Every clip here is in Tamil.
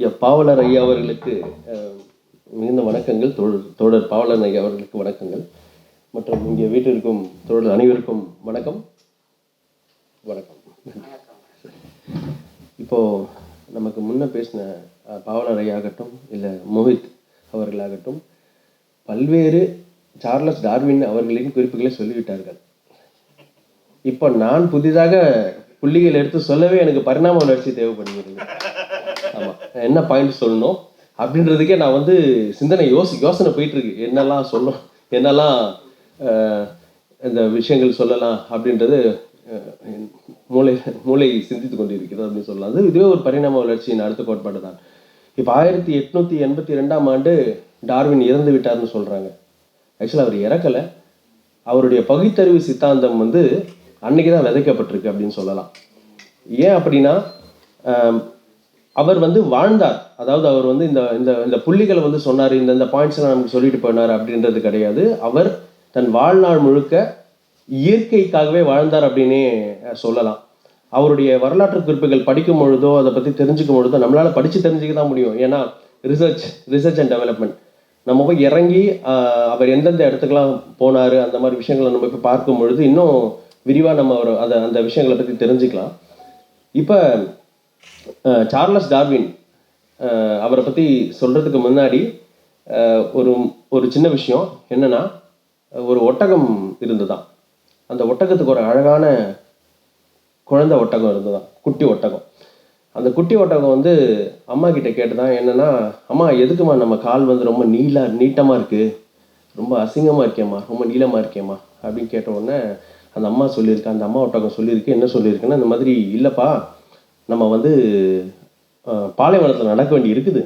ஐயா பாவலர் ஐயா அவர்களுக்கு மிகுந்த வணக்கங்கள். தோழர் தோழர் பாவலன் ஐயா அவர்களுக்கு வணக்கங்கள். மற்றும் இங்கே வீட்டிற்கும் தோழர் அனைவருக்கும் வணக்கம். வணக்கம். இப்போது நமக்கு முன்ன பேசின பாவலர் ஐயா ஆகட்டும் இல்லை மோஹித் அவர்களாகட்டும் பல்வேறு சார்லஸ் டார்வின் அவர்களின் குறிப்புகளை சொல்லிவிட்டார்கள். இப்போ நான் புதிதாக புள்ளிகள் எடுத்து சொல்லவே எனக்கு பரிணாம வளர்ச்சி தேவைப்படுகிறது. என்ன பாயிண்ட் சொல்லணும் அப்படின்றதுக்கே நான் வந்து சிந்தனை யோசி யோசனை போயிட்டுருக்கு. என்னெல்லாம் சொல்லணும் என்னெல்லாம் இந்த விஷயங்கள் சொல்லலாம் அப்படின்றது மூளை மூளை சிந்தித்து கொண்டிருக்கிறது அப்படின்னு சொல்லலாம். அது இதுவே ஒரு பரிணாம வளர்ச்சியின் அடுத்த கோட்பாடு தான். இப்போ ஆயிரத்தி எட்நூற்றி எண்பத்தி ரெண்டாம் ஆண்டு டார்வின் இறந்து விட்டார்னு சொல்கிறாங்க ஆக்சுவலாக அவர் இறக்கலை. அவருடைய பகுத்தறிவு சித்தாந்தம் வந்து அன்னைக்கு தான் விதைக்கப்பட்டிருக்கு அப்படின்னு சொல்லலாம். ஏன் அப்படின்னா அவர் வந்து வாழ்ந்தார். அதாவது அவர் வந்து இந்த இந்த இந்த புள்ளிகளை வந்து சொன்னார் இந்த இந்த பாயிண்ட்ஸ்லாம் நமக்கு சொல்லிட்டு போனார் அப்படின்றது கிடையாது. அவர் தன் வாழ்நாள் முழுக்க இயற்கைக்காகவே வாழ்ந்தார் அப்படின்னே சொல்லலாம். அவருடைய வரலாற்று குறிப்புகள் படிக்கும் பொழுதோ அதை பற்றி தெரிஞ்சுக்கும் பொழுதோ நம்மளால் படித்து தெரிஞ்சுக்க தான் முடியும். ஏன்னா ரிசர்ச் ரிசர்ச் அண்ட் டெவலப்மெண்ட் நம்ம போய் இறங்கி அவர் எந்தெந்த இடத்துக்குலாம் போனார் அந்த மாதிரி விஷயங்களை நம்ம போய் பார்க்கும் பொழுது இன்னும் விரிவாக நம்ம அவர் அதை அந்த விஷயங்களை பற்றி தெரிஞ்சுக்கலாம். இப்போ சார்லஸ் டார்வின் அவரை பற்றி சொல்கிறதுக்கு முன்னாடி ஒரு ஒரு சின்ன விஷயம் என்னென்னா ஒரு ஒட்டகம் இருந்ததாம். அந்த ஒட்டகத்துக்கு ஒரு அழகான குழந்தை ஒட்டகம் இருந்ததாம். குட்டி ஒட்டகம். அந்த குட்டி ஒட்டகம் வந்து அம்மா கிட்ட கேட்டுதான் என்னன்னா அம்மா எதுக்குமா நம்ம கால் வந்து ரொம்ப நீளா நீட்டமாக இருக்கு? ரொம்ப அசிங்கமாக இருக்கேம்மா ரொம்ப நீளமாக இருக்கேம்மா? அப்படின்னு கேட்ட உடனே அந்த அம்மா சொல்லியிருக்கு அந்த அம்மா ஒட்டகம் சொல்லியிருக்கு என்ன சொல்லியிருக்குன்னா இந்த மாதிரி இல்லைப்பா நம்ம வந்து பாலைவனத்தில் நடக்க வேண்டி இருக்குது.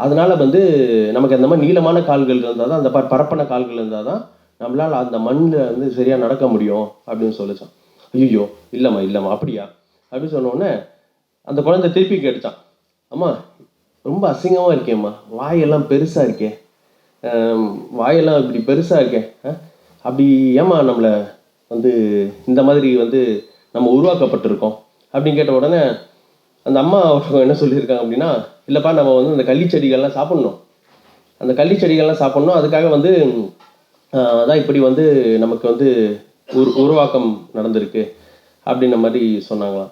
அதனால் வந்து நமக்கு அந்த மாதிரி நீளமான கால்கள் இருந்தால் தான் அந்த ப- பரப்பன கால்கள் இருந்தால் தான் நம்மளால் அந்த மண்ணில் வந்து சரியாக நடக்க முடியும் அப்படின்னு சொல்லிச்சான் ஐயோ இல்லைம்மா இல்லைம்மா அப்படியா? அப்படின்னு சொன்ன உடனே அந்த குழந்தை திருப்பி கேட்டுச்சான் அம்மா ரொம்ப அசிங்கமாக இருக்கேம்மா. வாயெல்லாம் பெருசாக இருக்கே. வாயெல்லாம் இப்படி பெருசாக இருக்கே. ஆ? அப்படி ஏம்மா நம்மளை வந்து இந்த மாதிரி வந்து நம்ம உருவாக்கப்பட்டிருக்கோம்? அப்படின்னு கேட்ட உடனே அந்த அம்மா என்ன சொல்லியிருக்காங்க அப்படின்னா இல்லைப்பா நம்ம வந்து அந்த கள்ளி செடிகள்லாம் அந்த கள்ளி செடிகள்லாம் அதுக்காக வந்து அதான் இப்படி வந்து நமக்கு வந்து உரு உருவாக்கம் நடந்திருக்கு. அப்படின்ற மாதிரி சொன்னாங்களாம்.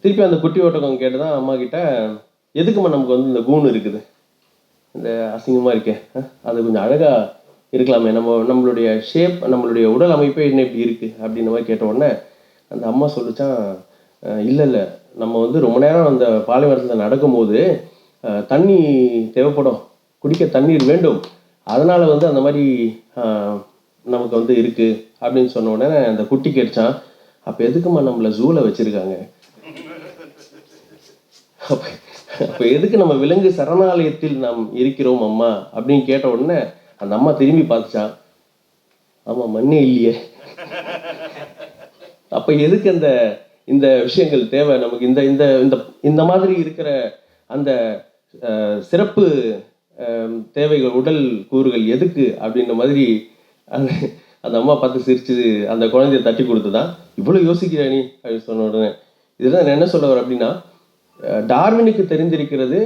திருப்பி அந்த குட்டி ஓட்டகம் கேட்டு தான் அம்மா கிட்ட எதுக்குமா நமக்கு வந்து இந்த கூண் இருக்குது? இந்த அசிங்கமாக இருக்கே. அது கொஞ்சம் அழகாக இருக்கலாமே. நம்ம நம்மளுடைய ஷேப் நம்மளுடைய உடல் அமைப்பே என்ன இப்படி இருக்குது அப்படின்ற மாதிரி கேட்ட உடனே அந்த அம்மா சொல்லிச்சான் இல்லை இல்லை. நம்ம வந்து ரொம்ப நேரம் அந்த பாலைவனத்தில் நடக்கும்போது தண்ணி தேவைப்படும். குடிக்க தண்ணீர் வேண்டும். அதனால வந்து அந்த மாதிரி நமக்கு வந்து இருக்கு அப்படின்னு சொன்ன உடனே அந்த குட்டி கேட்டான் அப்போ எதுக்கும்மா நம்மள ஜூவில் வச்சிருக்காங்க? அப்போ அப்போ எதுக்கு நம்ம விலங்கு சரணாலயத்தில் நாம் இருக்கிறோம் அம்மா? அப்படின்னு கேட்ட உடனே அந்த அம்மா திரும்பி பார்த்துச்சான். ஆமா மண்ணே இல்லையே. அப்போ எதுக்கு அந்த இந்த விஷயங்கள் தேவை. நமக்கு இந்த இந்த இந்த இந்த மாதிரி இருக்கிற அந்த சிறப்பு தேவைகள் உடல் கூறுகள் எதுக்கு அப்படின்ற மாதிரி அந்த அந்த அம்மா பார்த்து சிரிச்சு அந்த குழந்தைய தட்டி கொடுத்துதான் இவ்வளோ யோசிக்கிற நீ அப்படின்னு சொன்ன உடனே. இதுதான் நான் என்ன சொல்ல வரேன் அப்படின்னா டார்வினுக்கு தெரிந்திருக்கிறது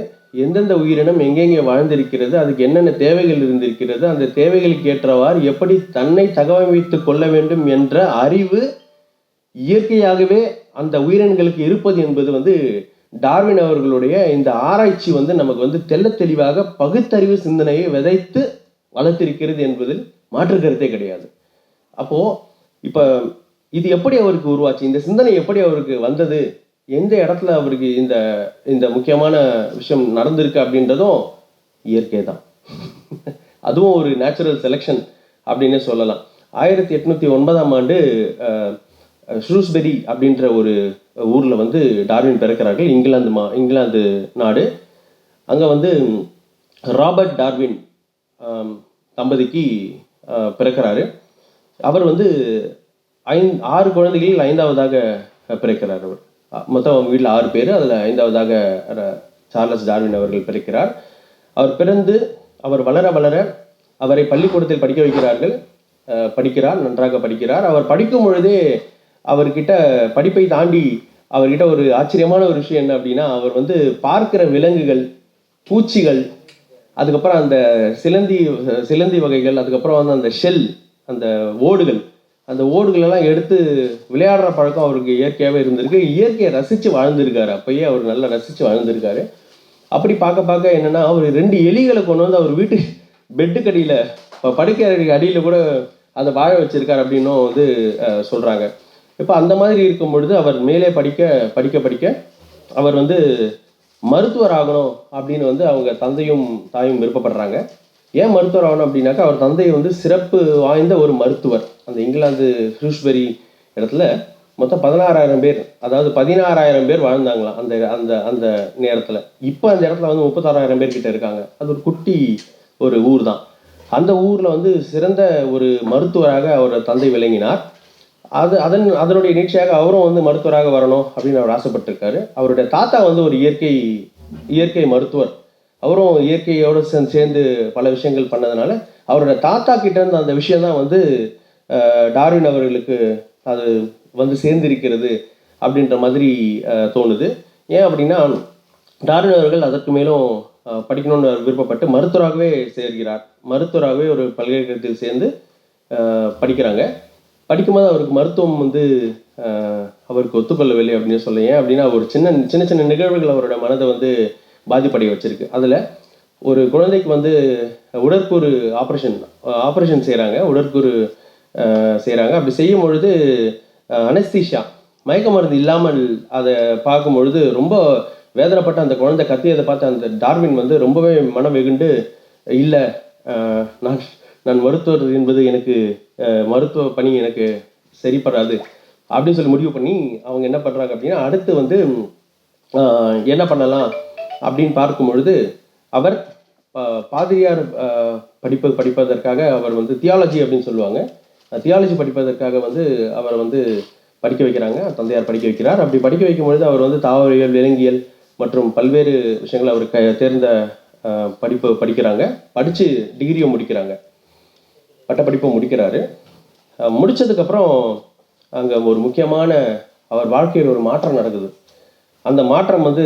எந்தெந்த உயிரினம் எங்கெங்கே வாழ்ந்திருக்கிறது அதுக்கு என்னென்ன தேவைகள் இருந்திருக்கிறது அந்த தேவைகளுக்கு ஏற்றவாறு எப்படி தன்னை தகவமைத்து கொள்ள வேண்டும் என்ற அறிவு இயற்கையாகவே அந்த உயிரினங்களுக்கு இருப்பது என்பது வந்து டார்வின் அவர்களுடைய இந்த ஆராய்ச்சி வந்து நமக்கு வந்து தெல்ல தெளிவாக பகுத்தறிவு சிந்தனையை விதைத்து வளர்த்திருக்கிறது என்பதில் மாற்று கருத்தே கிடையாது. அப்போ இப்போ இது எப்படி அவருக்கு உருவாச்சு? இந்த சிந்தனை எப்படி அவருக்கு வந்தது? எந்த இடத்துல அவருக்கு இந்த இந்த முக்கியமான விஷயம் நடந்திருக்கு அப்படின்றதும் இயற்கை தான் அதுவும் ஒரு நேச்சுரல் செலெக்ஷன் அப்படின்னு சொல்லலாம். ஆயிரத்தி எட்நூத்தி ஒன்பதாம் ஆண்டு ஷ்ரூஸ்பெரி அப்படின்ற ஒரு ஊரில் வந்து டார்வின் பிறக்கிறார்கள். இங்கிலாந்து மா இங்கிலாந்து நாடு. அங்கே வந்து ராபர்ட் டார்வின் தம்பதிக்கு பிறக்கிறாரு. அவர் வந்து ஐந் ஆறு குழந்தைகளில் ஐந்தாவதாக பிறக்கிறார் அவர். மொத்தம் அவங்க வீட்டில் ஆறு பேர். அதில் ஐந்தாவதாக சார்லஸ் டார்வின் அவர்கள் பிறக்கிறார். அவர் பிறந்து அவர் வளர வளர அவரை பள்ளிக்கூடத்தில் படிக்க வைக்கிறார்கள். படிக்கிறார் நன்றாக படிக்கிறார். அவர் படிக்கும் பொழுதே அவர்கிட்ட படிப்பை தாண்டி அவர்கிட்ட ஒரு ஆச்சரியமான ஒரு விஷயம் என்ன அப்படின்னா அவர் வந்து பார்க்கிற விலங்குகள் பூச்சிகள் அதுக்கப்புறம் அந்த சிலந்தி சிலந்தி வகைகள் அதுக்கப்புறம் வந்து அந்த ஷெல் அந்த ஓடுகள் அந்த ஓடுகளெல்லாம் எடுத்து விளையாடுற பழக்கம் அவருக்கு இயற்கையாகவே இருந்திருக்கு. இயற்கையை ரசித்து வாழ்ந்திருக்காரு. அப்பயே அவர் நல்லா ரசித்து வாழ்ந்திருக்காரு. அப்படி பார்க்க பார்க்க என்னென்னா அவர் ரெண்டு எலிகளை கொண்டு வந்து அவர் வீட்டு பெட்டுக்கு அடியில் இப்போ படுக்கை அடியில் கூட அதை வாழ வச்சுருக்காரு அப்படின்னும் வந்து சொல்கிறாங்க இப்போ அந்த மாதிரி இருக்கும் பொழுது அவர் மேலே படிக்க படிக்க படிக்க அவர் வந்து மருத்துவர் ஆகணும் அப்படின்னு வந்து அவங்க தந்தையும் தாயும் விருப்பப்படுறாங்க. ஏன் மருத்துவர் ஆகணும் அப்படின்னாக்கா அவர் தந்தை வந்து சிறப்பு வாய்ந்த ஒரு மருத்துவர். அந்த இங்கிலாந்து ஹியூஸ்பெரி இடத்துல மொத்தம் பதினாறாயிரம் பேர் அதாவது பதினாறாயிரம் பேர் வாழ்ந்தாங்களாம் அந்த அந்த அந்த நேரத்தில். இப்போ அந்த இடத்துல வந்து முப்பத்தாறாயிரம் பேர் கிட்ட இருக்காங்க. அது ஒரு குட்டி ஒரு ஊர் தான் அந்த ஊரில் வந்து சிறந்த ஒரு மருத்துவராக அவர் தந்தை விளங்கினார். அது அதன் அதனுடைய நீட்சியாக அவரும் வந்து மருத்துவராக வரணும் அப்படின்னு அவர் ஆசைப்பட்டிருக்காரு. அவருடைய தாத்தா வந்து ஒரு இயற்கை இயற்கை மருத்துவர். அவரும் இயற்கையோடு சேர்ந்து சேர்ந்து பல விஷயங்கள் பண்ணதுனால அவரோட தாத்தா கிட்ட இருந்து அந்த விஷயம் தான் வந்து டார்வின் அவர்களுக்கு அது வந்து சேர்ந்திருக்கிறது அப்படின்ற மாதிரி தோணுது. ஏன் அப்படின்னா டார்வின் அவர்கள் அதற்கு மேலும் படிக்கணும்னு விருப்பப்பட்டு மருத்துவராகவே சேர்கிறார். மருத்துவராகவே ஒரு பல்கலைக்கழகத்தில் சேர்ந்து படிக்கிறாங்க. படிக்கும்போது அவருக்கு மருத்துவம் வந்து அவருக்கு ஒத்துக்கொள்ளவில்லை அப்படின்னு சொல்ல ஏன் அப்படின்னா ஒரு சின்ன சின்ன சின்ன நிகழ்வுகள் அவரோட மனதை வந்து பாதிப்படைய வச்சிருக்கு. அதில் ஒரு குழந்தைக்கு வந்து உடற்கூறு ஆப்ரேஷன் ஆப்ரேஷன் செய்கிறாங்க உடற்கூறு செய்கிறாங்க அப்படி செய்யும் பொழுது அனஸ்தீஷா மயக்க மருந்து இல்லாமல் அதை பார்க்கும் பொழுது ரொம்ப வேதனைப்பட்ட அந்த குழந்தை கத்தியதை பார்த்து அந்த டார்வின் வந்து ரொம்பவே மனம் வெகுண்டு இல்லை நான் நான் மருத்துவர் என்பது எனக்கு மருத்துவ பணி எனக்கு சரிப்படாது. அப்படின்னு சொல்லி முடிவு பண்ணி அவங்க என்ன பண்ணுறாங்க அப்படின்னா அடுத்து வந்து என்ன பண்ணலாம் அப்படின்னு பார்க்கும் பொழுது அவர் பாதிரியார் படிப்பு படிப்பதற்காக அவர் வந்து தியாலஜி அப்படின்னு சொல்லுவாங்க. தியாலஜி படிப்பதற்காக வந்து அவரை வந்து படிக்க வைக்கிறாங்க. தந்தையார் படிக்க வைக்கிறார். அப்படி படிக்க வைக்கும் பொழுது அவர் வந்து தாவரவியல் விலங்கியல் மற்றும் பல்வேறு விஷயங்களை அவர் க தேர்ந்த படிப்பு படிக்கிறாங்க. படித்து டிகிரியை முடிக்கிறாங்க. பட்டப்படிப்பை முடிக்கிறாரு. முடித்ததுக்கப்புறம் முடிச்சதுக்கப்புறம் அங்கே ஒரு முக்கியமான அவர் வாழ்க்கையில் ஒரு மாற்றம் நடக்குது. அந்த மாற்றம் வந்து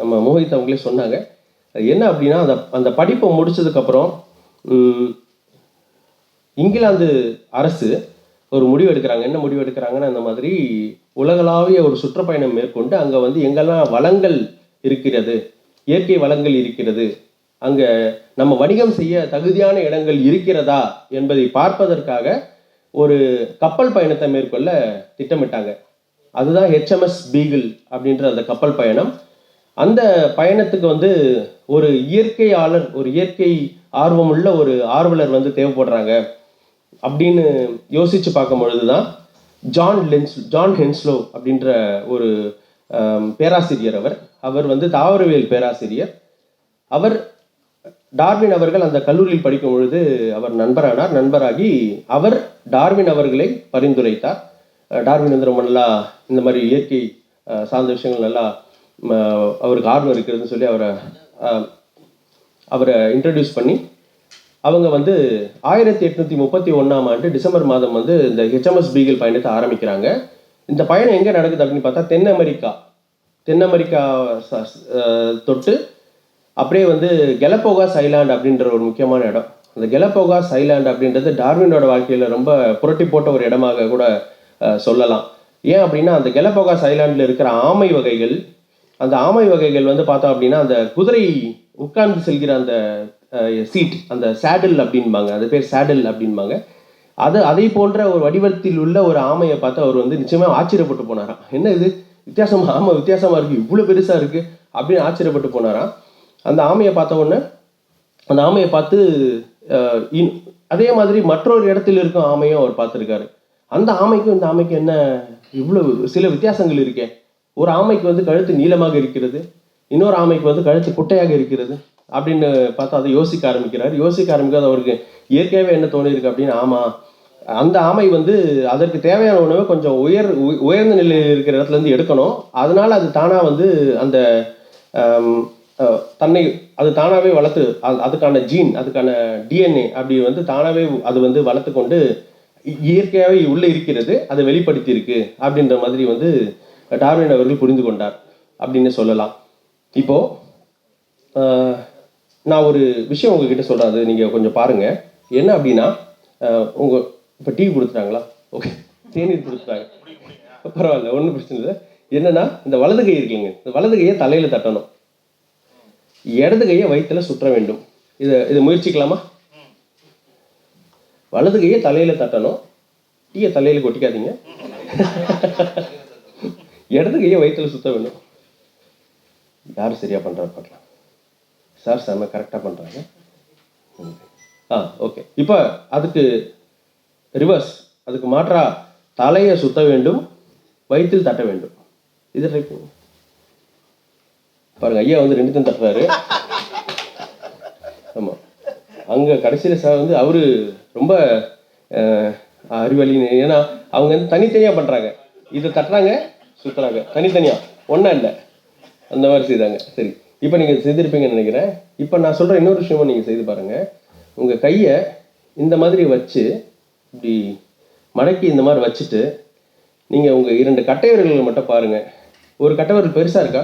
நம்ம மோஹித் அவங்களே சொன்னாங்க. என்ன அப்படின்னா அந்த அந்த படிப்பை முடிச்சதுக்கப்புறம் இங்கிலாந்து அரசு ஒரு முடிவு எடுக்கிறாங்க. என்ன முடிவு எடுக்கிறாங்கன்னா இந்த மாதிரி உலகளாவிய ஒரு சுற்றுப்பயணம் மேற்கொண்டு அங்கே வந்து எங்கெல்லாம் வளங்கள் இருக்கிறது இயற்கை வளங்கள் இருக்கிறது அங்கே நம்ம வணிகம் செய்ய தகுதியான இடங்கள் இருக்கிறதா என்பதை பார்ப்பதற்காக ஒரு கப்பல் பயணத்தை மேற்கொள்ள திட்டமிட்டாங்க. அதுதான் ஹெச்எம்எஸ் பீகிள் அப்படின்ற அந்த கப்பல் பயணம். அந்த பயணத்துக்கு வந்து ஒரு இயற்கையாளர் ஒரு இயற்கை ஆர்வமுள்ள ஒரு ஆர்வலர் வந்து தேவைப்படுறாங்க அப்படின்னு யோசித்து பார்க்கும் பொழுது தான் ஜான் லென்ஸ் ஜான் ஹென்ஸ்லோ அப்படின்ற ஒரு பேராசிரியர் அவர். அவர் வந்து தாவரவியல் பேராசிரியர். அவர் டார்வின் அவர்கள் அந்த கல்லூரியில் படிக்கும் பொழுது அவர் நண்பரானார். நண்பராகி அவர் டார்வின் அவர்களை பரிந்துரைத்தார். டார்வின் வந்து ரொம்ப நல்லா இந்த மாதிரி இயற்கை சார்ந்த விஷயங்கள் நல்லா அவருக்கு ஆர்வம் இருக்கிறதுன்னு சொல்லி அவரை அவரை இன்ட்ரடியூஸ் பண்ணி அவங்க வந்து ஆயிரத்தி எட்நூற்றி முப்பத்தி ஒன்றாம் ஆண்டு டிசம்பர் மாதம் வந்து இந்த ஹெச்எம்எஸ் பீகிள் பயணத்தை ஆரம்பிக்கிறாங்க. இந்த பயணம் எங்கே நடக்குது அப்படின்னு பார்த்தா தென் அமெரிக்கா. தென் அமெரிக்கா தொட்டு அப்படியே வந்து கெலப்போகாஸ் ஐலாண்ட் அப்படின்ற ஒரு முக்கியமான இடம். அந்த கெலப்போகாஸ் ஐலாண்ட் அப்படின்றது டார்வினோட வாழ்க்கையில் ரொம்ப புரட்டி போட்ட ஒரு இடமாக கூட சொல்லலாம். ஏன் அப்படின்னா அந்த கெலப்போகாஸ் ஐலாண்டில் இருக்கிற ஆமை வகைகள் அந்த ஆமை வகைகள் வந்து பார்த்தோம் அப்படின்னா அந்த குதிரை உட்கார்ந்து செல்கிற அந்த சீட் அந்த சேடில் அப்படின்பாங்க. அது பேர் சேடில் அப்படின்பாங்க. அது அதை போன்ற ஒரு வடிவத்தில் உள்ள ஒரு ஆமையை பார்த்து அவர் வந்து நிச்சயமாக ஆச்சரியப்பட்டு போனாராம். என்ன இது? வித்தியாசமாக ஆமை வித்தியாசமாக இருக்குது இவ்வளோ பெருசாக இருக்குது அப்படின்னு ஆச்சரியப்பட்டு போனாராம். அந்த ஆமையை பார்த்த உடனே அந்த ஆமையை பார்த்து இன்- அதே மாதிரி மற்றொரு இடத்தில் இருக்கும் ஆமையும் அவர் பார்த்துருக்காரு. அந்த ஆமைக்கும் இந்த ஆமைக்கும் என்ன இவ்வளவு சில வித்தியாசங்கள் இருக்கே. ஒரு ஆமைக்கு வந்து கழுத்து நீளமாக இருக்கிறது இன்னொரு ஆமைக்கு வந்து கழுத்து குட்டையாக இருக்கிறது அப்படின்னு பார்த்து அதை யோசிக்க ஆரம்பிக்கிறார். யோசிக்க ஆரம்பிக்காத அவருக்கு இயற்கையாகவே என்ன தோணியிருக்கு அப்படின்னு ஆமாம் அந்த ஆமை வந்து அதற்கு தேவையான உணவை கொஞ்சம் உயர் உ- உயர்ந்த நிலையில் இருக்கிற இடத்துல இருந்து எடுக்கணும். அதனால அது தானாக வந்து அந்த தன்னை அது தானாகவே வளர்த்து அது- அதுக்கான ஜீன் அதுக்கான டிஎன்ஏ அப்படி வந்து தானாகவே அது வந்து வளர்த்து கொண்டு இ- உள்ளே இருக்கிறது அதை வெளிப்படுத்தி இருக்கு அப்படின்ற மாதிரி வந்து டார்வின் அவர்கள் புரிந்து கொண்டார் அப்படின்னு சொல்லலாம். இப்போ நான் ஒரு விஷயம் உங்ககிட்ட சொல்கிறேன் அது நீங்கள் கொஞ்சம் பாருங்கள் என்ன அப்படின்னா உங்கள் இப்போ டீ கொடுத்துட்டாங்களா ஓகே. தேநீர் கொடுத்துட்டாங்க பரவாயில்ல ஒன்றும் பிரச்சனை இல்லை. என்னன்னா இந்த வலது கை இருக்குங்க இந்த வலது கையை தலையில் தட்டணும். இடது கையை வயிற்றுல சுற்ற வேண்டும். இதை இதை முயற்சிக்கலாமா? வலது கையை தலையில் தட்டணும். டீயை தலையில் கொட்டிக்காதீங்க. இடது கையை வயிற்றுல சுத்த வேண்டும். யார் சரியா பண்றா பார்க்கலாம் சார் செம்ம கரெக்டாக பண்ணுறாங்க ஆ ஓகே இப்போ அதுக்கு ரிவர்ஸ் அதுக்கு மாற்றா தலையை சுத்த வேண்டும் வயிற்றில் தட்ட வேண்டும். இது ட்ரை பாருங்க ஐயா வந்து ரெண்டுத்தையும் தட்டுறாரு. ஆமாம் அங்கே கடைசியில் சார் வந்து அவரு ரொம்ப அறிவாளி ஏன்னா அவங்க வந்து தனித்தனியாக பண்ணுறாங்க இதை தட்டுறாங்க சுற்றுறாங்க தனித்தனியாக ஒன்றா இல்லை. அந்த மாதிரி செய்தாங்க சரி. இப்போ நீங்கள் செய்திருப்பீங்கன்னு நினைக்கிறேன். இப்போ நான் சொல்கிற இன்னொரு விஷயமும் நீங்கள் செய்து பாருங்கள் உங்கள் கையை இந்த மாதிரி வச்சு இப்படி மடக்கி இந்த மாதிரி வச்சுட்டு நீங்கள் உங்கள் இரண்டு கட்டை மட்டும் பாருங்கள் ஒரு கட்டைவர்கள் பெருசாக இருக்கா?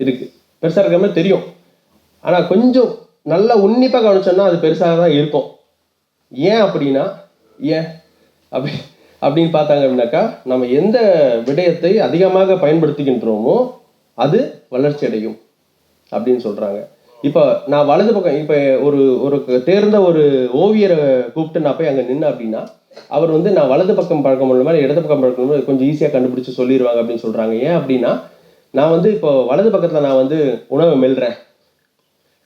இருக்கு. பெருசாக இருக்கிற மாதிரி தெரியும். ஆனால் கொஞ்சம் நல்லா உன்னிப்பாக கவனிச்சோம்னா அது பெருசாக தான் இருக்கும். ஏன் அப்படின்னா ஏன்? அப்படி அப்படின்னு பார்த்தாங்க அப்படின்னாக்கா நம்ம எந்த விடயத்தை அதிகமாக பயன்படுத்துகின்றோமோ அது வளர்ச்சி அடையும் அப்படின்னு சொல்கிறாங்க இப்போ நான் வலது பக்கம் இப்போ ஒரு ஒரு தேர்ந்த ஒரு ஓவியரை கூப்பிட்டு நான் போய் அங்கே நின்று அப்படின்னா அவர் வந்து நான் வலது பக்கம் பழக்கம் உள்ள மாதிரி இடது பக்கம் பழக்கம் உள்ள கொஞ்சம் ஈஸியாக கண்டுபிடிச்சி சொல்லிடுவாங்க அப்படின்னு சொல்கிறாங்க ஏன் அப்படின்னா நான் வந்து இப்போ வலது பக்கத்தில் நான் வந்து உணவை மெல்றேன்.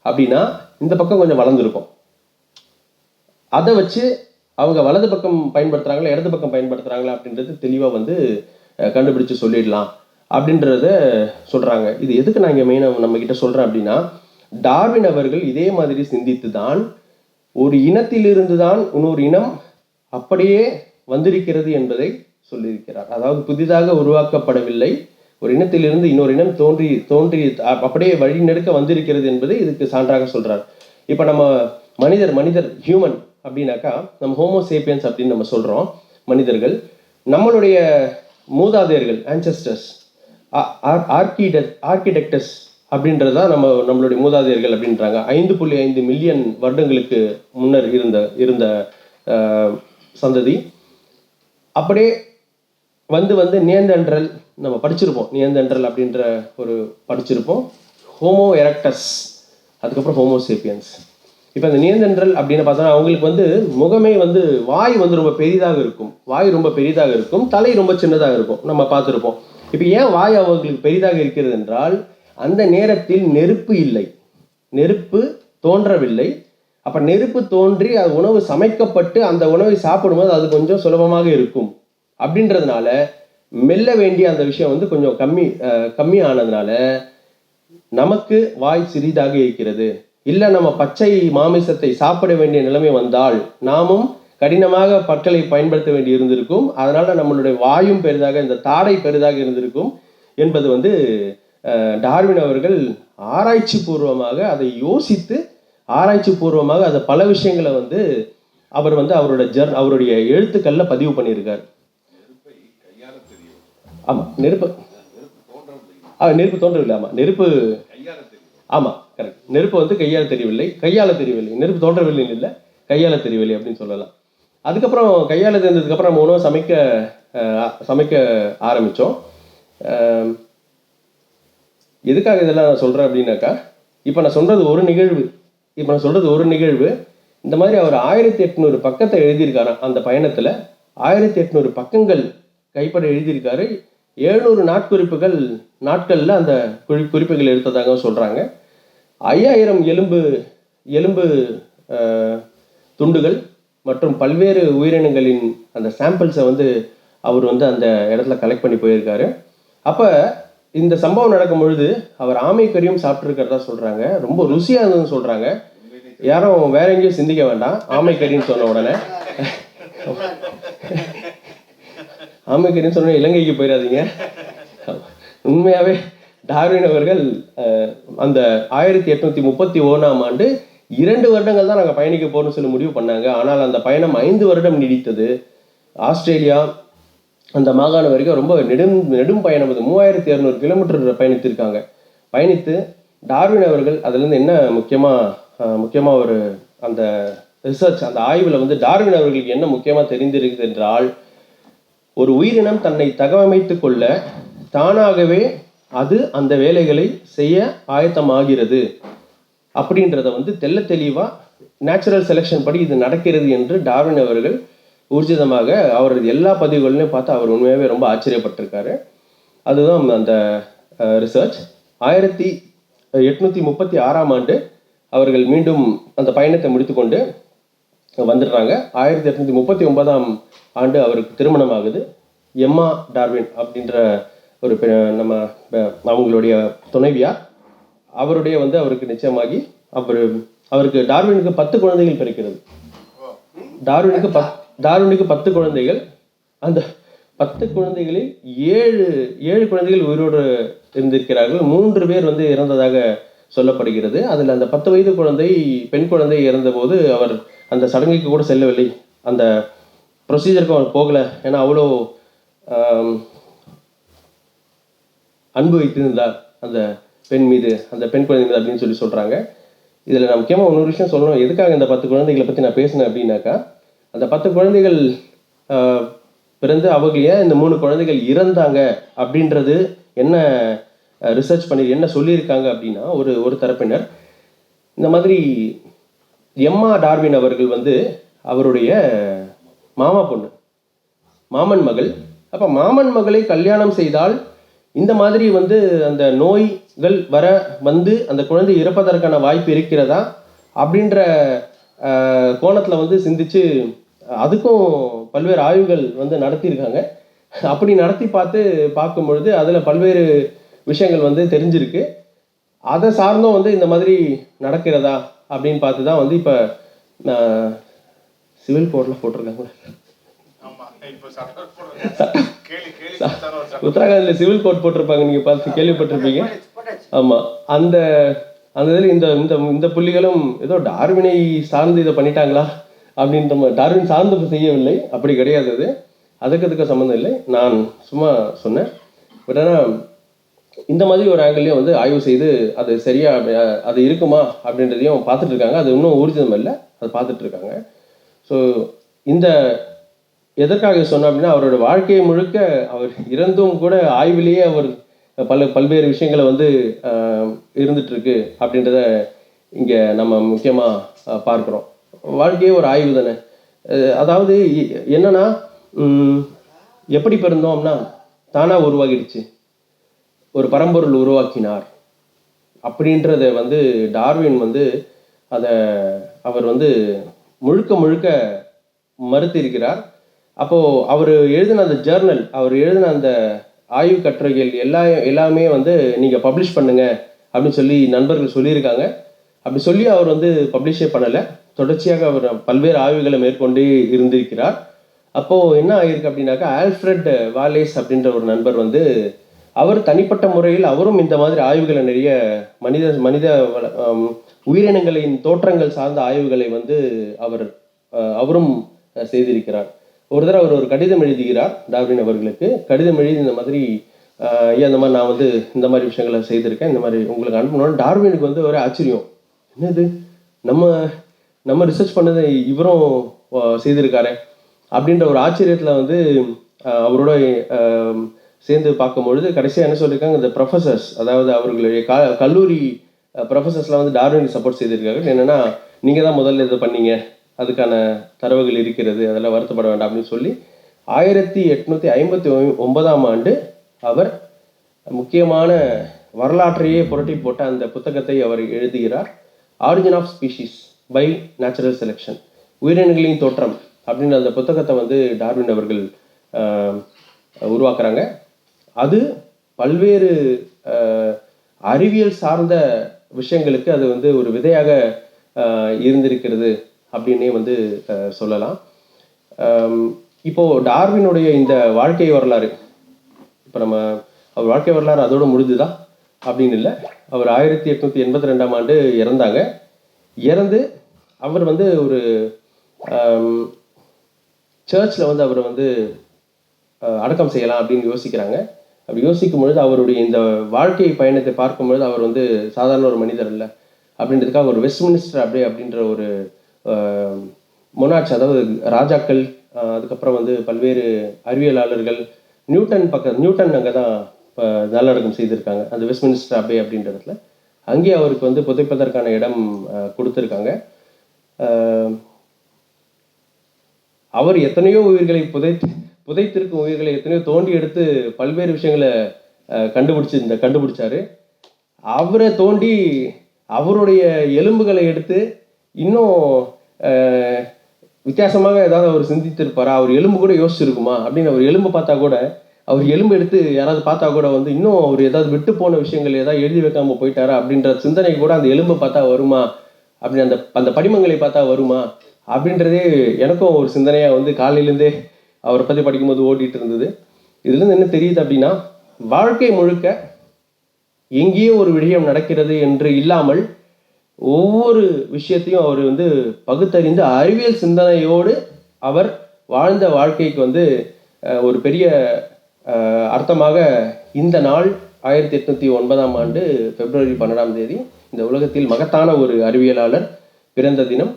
அப்படின்னா இந்த பக்கம் கொஞ்சம் வளர்ந்துருக்கும். அதை வச்சு அவங்க வலது பக்கம் பயன்படுத்துகிறாங்களா இடது பக்கம் பயன்படுத்துகிறாங்களா அப்படின்றது தெளிவாக வந்து கண்டுபிடிச்சு சொல்லிடலாம் அப்படின்றத சொல்கிறாங்க இது எதுக்கு நான் இங்கே மெயினாக நம்ம கிட்ட சொல்கிறேன் அப்படின்னா டார்வின் அவர்கள் இதே மாதிரி சிந்தித்து தான் ஒரு இனத்திலிருந்து தான் இன்னொரு இனம் அப்படியே வந்திருக்கிறது என்பதை சொல்லியிருக்கிறார். அதாவது புதிதாக உருவாக்கப்படவில்லை. ஒரு இனத்திலிருந்து இன்னொரு இனம் தோன்றி தோன்றி அப்படியே வழிநெடுக்க வந்திருக்கிறது என்பதை இதுக்கு சான்றாக சொல்றார். இப்போ நம்ம மனிதர் மனிதர் ஹியூமன் அப்படின்னாக்கா நம்ம ஹோமோசேப்பியன்ஸ் அப்படின்னு நம்ம சொல்கிறோம் மனிதர்கள். நம்மளுடைய மூதாதையர்கள் ஆன்சஸ்டர்ஸ் ஆர்கிடெக் ஆர்கிடெக்டஸ் அப்படின்றது தான் நம்ம நம்மளுடைய மூதாதையர்கள் அப்படின்றாங்க. ஐந்து புள்ளி ஐந்து மில்லியன் வருடங்களுக்கு முன்னர் இருந்த இருந்த சந்ததி. அப்படியே வந்து வந்து நியந்தன்றல் நம்ம படிச்சிருப்போம். நியந்தன்றல் அப்படின்ற ஒரு படிச்சிருப்போம். ஹோமோ எரக்டஸ் அதுக்கப்புறம் ஹோமோசேப்பியன்ஸ் இப்போ அந்த நியந்தன்றல் அப்படின்னு பார்த்தோன்னா அவங்களுக்கு வந்து முகமே வந்து வாய் வந்து ரொம்ப பெரிதாக இருக்கும். வாய் ரொம்ப பெரிதாக இருக்கும். தலை ரொம்ப சின்னதாக இருக்கும். நம்ம பார்த்துருப்போம். இப்போ ஏன் வாய் அவங்களுக்கு பெரிதாக இருக்கிறது என்றால் அந்த நேரத்தில் நெருப்பு இல்லை. நெருப்பு தோன்றவில்லை. அப்போ நெருப்பு தோன்றி அது உணவு சமைக்கப்பட்டு அந்த உணவை சாப்பிடும்போது அது கொஞ்சம் சுலபமாக இருக்கும். அப்படின்றதுனால மெல்ல வேண்டிய அந்த விஷயம் வந்து கொஞ்சம் கம்மி கம்மி ஆனதுனால நமக்கு வாய் சிறிதாக இருக்கிறது. இல்லை நம்ம பச்சை மாமிசத்தை சாப்பிட வேண்டிய நிலைமை வந்தால் நாமும் கடினமாக பற்களை பயன்படுத்த வேண்டி இருந்திருக்கும். அதனால் நம்மளுடைய வாயும் பெரிதாக இந்த தாடை பெரிதாக இருந்திருக்கும் என்பது வந்து டார்வின் அவர்கள் ஆராய்ச்சி பூர்வமாக அதை யோசித்து ஆராய்ச்சி பூர்வமாக அதை பல விஷயங்களை வந்து அவர் வந்து அவரோட ஜர் அவருடைய எழுத்துக்களில் பதிவு பண்ணியிருக்கார். ஆமாம் நெருப்பு. ஆ நெருப்பு தோன்றவில்லை ஆமாம் நெருப்பு ஆமாம் கரெக்ட் நெருப்பு வந்து கையால் தெரியவில்லை கையால் தெரியவில்லை. நெருப்பு தோன்றவில்லை இல்லை கையால் தெரியவில்லை அப்படின்னு சொல்லலாம். அதுக்கப்புறம் கையால் தெரிஞ்சதுக்கப்புறம் நம்ம உணவு சமைக்க சமைக்க ஆரம்பித்தோம் எதுக்காக இதெல்லாம் நான் சொல்கிறேன் அப்படின்னாக்கா இப்போ நான் சொல்கிறது ஒரு நிகழ்வு. இப்போ நான் சொல்கிறது ஒரு நிகழ்வு. இந்த மாதிரி அவர் ஆயிரத்தி எட்நூறு பக்கத்தை எழுதியிருக்காராம் அந்த பயணத்தில். ஆயிரத்தி எட்நூறு பக்கங்கள் கைப்பட எழுதியிருக்காரு. எழுநூறு நாட்குறிப்புகள் நாட்களில் அந்த குறி குறிப்புகள் எடுத்ததாக சொல்கிறாங்க ஐயாயிரம் எலும்பு எலும்பு துண்டுகள் மற்றும் பல்வேறு உயிரினங்களின் அந்த சாம்பிள்ஸை வந்து அவர் வந்து அந்த இடத்துல கலெக்ட் பண்ணி போயிருக்காரு. அப்போ இந்த சம்பவம் நடக்கும் பொழுது அவர் ஆமைக்கறியும் சாப்பிட்ருக்கிறதா சொல்கிறாங்க ரொம்ப ருசியாக இருந்ததுன்னு சொல்கிறாங்க யாரும் வேற எங்கேயும் சிந்திக்க வேண்டாம். ஆமைக்கறின்னு சொன்ன உடனே. ஆமைக்கறின்னு சொன்ன இலங்கைக்கு போயிடாதீங்க. உண்மையாகவே டார்வின் அவர்கள் அந்த ஆயிரத்தி எட்நூற்றி முப்பத்தி ஓணாம் ஆண்டு இரண்டு வருடங்கள் தான் நாங்கள் பயணிக்க போகணும்னு சொல்லி முடிவு பண்ணாங்க. ஆனால் அந்த பயணம் ஐந்து வருடம் நீடித்தது. ஆஸ்திரேலியா அந்த மாகாணம் வரைக்கும் ரொம்ப நெடும் நெடும் பயணம். அது மூவாயிரத்தி இரநூறு கிலோமீட்டர் பயணித்திருக்காங்க. பயணித்து டார்வின் அவர்கள் அதுலேருந்து என்ன முக்கியமாக முக்கியமாக ஒரு அந்த ரிசர்ச் அந்த ஆய்வில் வந்து டார்வின் அவர்களுக்கு என்ன முக்கியமாக தெரிந்திருக்குது என்றால் ஒரு உயிரினம் தன்னை தகவமைத்து கொள்ள தானாகவே அது அந்த வேலைகளை செய்ய ஆயத்தமாகிறது. அப்படின்றத வந்து தெள்ள தெளிவாக நேச்சுரல் செலெக்ஷன் படி இது நடக்கிறது என்று டார்வின் அவர்கள் ஊர்ஜிதமாக அவரது எல்லா பதிவுகளையும் பார்த்து அவர் உண்மையாகவே ரொம்ப ஆச்சரியப்பட்டிருக்காரு. அதுதான் அந்த ரிசர்ச் ஆயிரத்தி எட்நூற்றி முப்பத்தி ஆறாம் ஆண்டு அவர்கள் மீண்டும் அந்த பயணத்தை முடித்துக்கொண்டு வந்துடுறாங்க. ஆயிரத்தி எட்நூற்றி முப்பத்தி ஒன்பதாம் ஆண்டு அவருக்கு திருமணம் ஆகுது எம்மா டார்வின் அப்படின்ற ஒரு பெ- நம்ம அவங்களுடைய துணைவியார். அவருடைய வந்து அவருக்கு நிச்சயமாகி அவர் அவருக்கு டார்வினுக்கு பத்து குழந்தைகள் பிறக்கிறது. டார்வினுக்கு பத் டார்வினுக்கு பத்து குழந்தைகள். அந்த பத்து குழந்தைகளில் ஏழு ஏழு குழந்தைகள் உயிரோடு இருந்திருக்கிறார்கள். மூன்று பேர் வந்து இறந்ததாக சொல்லப்படுகிறது. அதில் அந்த பத்து வயது குழந்தை பெண் குழந்தை இறந்தபோது அவர் அந்த சடங்குக்கு கூட செல்லவில்லை. அந்த ப்ரொசீஜருக்கு அவர் போகலை. ஏன்னா அவ்வளோ அன்பு வைத்திருந்தார் அந்த பெண் மீது அந்த பெண் குழந்தை மீது அப்படின்னு சொல்லி சொல்கிறாங்க இதில் நான் முக்கியமாக இன்னொரு விஷயம் சொல்லணும். எதுக்காக இந்த பத்து குழந்தைகளை பற்றி நான் பேசினேன் அப்படின்னாக்கா அந்த பத்து குழந்தைகள் பிறந்து அவர்கள் ஏன் இந்த மூணு குழந்தைகள் இறந்தாங்க அப்படின்றது என்ன ரிசர்ச் பண்ணி என்ன சொல்லியிருக்காங்க அப்படின்னா ஒரு ஒரு தரப்பினர் இந்த மாதிரி எம்மா டார்வின் அவர்கள் வந்து அவருடைய மாமா பொண்ணு மாமன் மகள். அப்போ மாமன் மகளை கல்யாணம் செய்தால் இந்த மாதிரி வந்து அந்த நோய்கள் வர வந்து அந்த குழந்தை இறப்பதற்கான வாய்ப்பு இருக்கிறதா அப்படின்ற கோணத்தில் வந்து சிந்திச்சு அதுக்கும் பல்வேறு ஆய்வுகள் வந்து நடத்தியிருக்காங்க. அப்படி நடத்தி பார்த்து பார்க்கும் பொழுது அதில் பல்வேறு விஷயங்கள் வந்து தெரிஞ்சிருக்கு. அதை சார்ந்தும் வந்து இந்த மாதிரி நடக்கிறதா அப்படின்னு பார்த்து தான் வந்து இப்போ சிவில் கோர்ட்டில் போட்டிருக்காங்க ஆமா இப்போ சட்டம் போடுறது கேள்வி கேள்வி கொடுத்தாலும் ஒரு சட்டம் உத்தரகாண்டில் சிவில் கோர்ட் போட்டிருப்பாங்க நீங்கள் பார்த்து கேள்விப்பட்டிருப்பீங்க. ஆமாம் அந்த அந்த இதில் இந்த இந்த இந்த புள்ளிகளும் ஏதோ டார்வினை சார்ந்து இதை பண்ணிட்டாங்களா அப்படின்ற டார்வின் சார்ந்து செய்யவில்லை அப்படி கிடையாது அது. அதுக்கு அதுக்கு சம்மந்தம் இல்லை. நான் சும்மா சொன்னேன். பட் ஆனால் இந்த மாதிரி ஒரு ஆங்கிள்லையும் வந்து ஆய்வு செய்து அது சரியா அது இருக்குமா அப்படின்றதையும் பார்த்துட்டு இருக்காங்க. அது இன்னும் ஊர்ஜிதம் இல்லை. அதை பார்த்துட்டு இருக்காங்க. ஸோ இந்த எதற்காக சொன்னோம் அப்படின்னா அவரோட வாழ்க்கையை முழுக்க அவர் இறந்தும் கூட ஆய்விலேயே அவர் பல பல்வேறு விஷயங்களை வந்து இருந்துட்டு இருக்கு அப்படின்றத இங்கே நம்ம முக்கியமாக பார்க்குறோம். வாழ்க்கையே ஒரு ஆய்வு தானே. அதாவது என்னன்னா எப்படி பிறந்தோம்னா தானாக உருவாகிடுச்சு. ஒரு பரம்பொருள் உருவாக்கினார். அப்படின்றத வந்து டார்வின் வந்து அதை அவர் வந்து முழுக்க முழுக்க மறுத்திருக்கிறார். அப்போது அவர் எழுதின அந்த ஜேர்னல் அவர் எழுதின அந்த ஆய்வு கட்டுரைகள் எல்லா எல்லாமே வந்து நீங்கள் பப்ளிஷ் பண்ணுங்கள் அப்படின்னு சொல்லி நண்பர்கள் சொல்லியிருக்காங்க. அப்படி சொல்லி அவர் வந்து பப்ளிஷே பண்ணலை. தொடர்ச்சியாக அவர் பல்வேறு ஆய்வுகளை மேற்கொண்டு இருந்திருக்கிறார். அப்போது என்ன ஆயிருக்கு அப்படின்னாக்கா ஆல்ஃப்ரெட் வாலேஸ் அப்படின்ற ஒரு நண்பர் வந்து அவர் தனிப்பட்ட முறையில் அவரும் இந்த மாதிரி ஆய்வுகளை நிறைய மனித மனித உயிரினங்களின் தோற்றங்கள் சார்ந்த ஆய்வுகளை வந்து அவர் அவரும் செய்திருக்கிறார். ஒரு தடவை அவர் ஒரு கடிதம் எழுதுகிறார் டார்வின் அவர்களுக்கு. கடிதம் எழுதி இந்த மாதிரி ஐயா இந்த மாதிரி நான் வந்து இந்த மாதிரி விஷயங்களை செய்திருக்கேன். இந்த மாதிரி உங்களுக்கு அனுப்பணும் டார்வினுக்கு வந்து ஒரே ஆச்சரியம். என்னது? நம்ம நம்ம ரிசர்ச் பண்ணதை இவரும் செய்திருக்காரு செய்திருக்காரே? அப்படின்ற ஒரு ஆச்சரியத்தில் வந்து அவரோட சேர்ந்து பார்க்கும்பொழுது கடைசியாக என்ன சொல்லியிருக்காங்க இந்த ப்ரொஃபஸர்ஸ் அதாவது அவர்களுடைய க கல்லூரி ப்ரொஃபசர்ஸ்லாம் வந்து டார்வினுக்கு சப்போர்ட் செய்திருக்காங்க. என்னென்னா நீங்கள் தான் முதல்ல இதை பண்ணீங்க. அதுக்கான தரவுகள் இருக்கிறது. அதெல்லாம் வருத்தப்பட வேண்டாம் அப்படின்னு சொல்லி ஆயிரத்தி எட்நூற்றி ஐம்பத்தி ஒன்பதாம் ஆண்டு அவர் முக்கியமான வரலாற்றையே புரட்டி போட்ட அந்த புத்தகத்தை அவர் எழுதுகிறார். Origin of species by natural selection உயிரினங்களின் தோற்றம் அப்படின்ற அந்த புத்தகத்தை வந்து டார்வின் அவர்கள் உருவாக்குறாங்க. அது பல்வேறு அறிவியல் சார்ந்த விஷயங்களுக்கு அது வந்து ஒரு விதையாக இருந்திருக்கிறது அப்படின்னே வந்து சொல்லலாம். இப்போது இப்போ டார்வினுடைய இந்த வாழ்க்கை வரலாறு இப்போ நம்ம அவர் வாழ்க்கை வரலாறு அதோடு முடிஞ்சுதா? அப்படின்னு இல்லை. அவர் ஆயிரத்தி எட்நூற்றி எண்பத்தி ரெண்டாம் ஆண்டு இறந்தாங்க. இறந்து அவர் வந்து ஒரு சர்ச்சில் வந்து அவரை வந்து அடக்கம் செய்யலாம் அப்படின்னு யோசிக்கிறாங்க. அப்படி யோசிக்கும் பொழுது அவருடைய இந்த வாழ்க்கை பயணத்தை பார்க்கும் பொழுது அவர் வந்து சாதாரண ஒரு மனிதர் இல்லை அப்படின்றதுக்காக ஒரு வெஸ்ட் மினிஸ்டர் அப்படியே அப்படின்ற ஒரு மொனாட்சி அதாவது ராஜாக்கள் அதுக்கப்புறம் வந்து பல்வேறு அறிவியலாளர்கள் நியூட்டன் பக்கம் நியூட்டன் அங்கே தான் இப்போ நல்லடக்கம் செய்திருக்காங்க. அந்த வெஸ்ட்மினிஸ்டர் அபே அப்படின்ற இடத்துல. அங்கேயே அவருக்கு வந்து புதைப்பதற்கான இடம் கொடுத்துருக்காங்க. அவர் எத்தனையோ உயிர்களை புதைத்து புதைத்திருக்கும் உயிர்களை எத்தனையோ தோண்டி எடுத்து பல்வேறு விஷயங்களை கண்டுபிடிச்சி இந்த கண்டுபிடிச்சாரு. அவரை தோண்டி அவருடைய எலும்புகளை எடுத்து இன்னும் வித்தியாசமாக ஏதாவது அவர் சிந்தித்திருப்பாரா? அவர் எலும்பு கூட யோசிச்சிருக்குமா? அப்படின்னு அவர் எலும்பு பார்த்தா கூட அவர் எலும்பு எடுத்து யாராவது பார்த்தா கூட வந்து இன்னும் அவர் ஏதாவது விட்டு போன விஷயங்கள் ஏதாவது எழுதி வைக்காம போயிட்டாரா? அப்படின்ற சிந்தனை கூட அந்த எலும்பு பார்த்தா வருமா? அப்படி அந்த அந்த படிமங்களை பார்த்தா வருமா? அப்படின்றதே எனக்கும் ஒரு சிந்தனையாக வந்து காலையிலேருந்தே அவரை பற்றி படிக்கும்போது ஓடிட்டு இருந்தது. இதுலேருந்து என்ன தெரியுது அப்படின்னா வாழ்க்கை முழுக்க எங்கேயோ ஒரு விஷயம் நடக்கிறது என்று இல்லாமல் ஒவ்வொரு விஷயத்தையும் அவர் வந்து பகுத்தறிந்து அறிவியல் சிந்தனையோடு அவர் வாழ்ந்த வாழ்க்கைக்கு வந்து ஒரு பெரிய அர்த்தமாக இந்த நாள் ஆயிரத்தி எட்நூத்தி ஒன்பதாம் ஆண்டு பிப்ரவரி பன்னெண்டாம் தேதி இந்த உலகத்தில் மகத்தான ஒரு அறிவியலாளர் பிறந்த தினம்.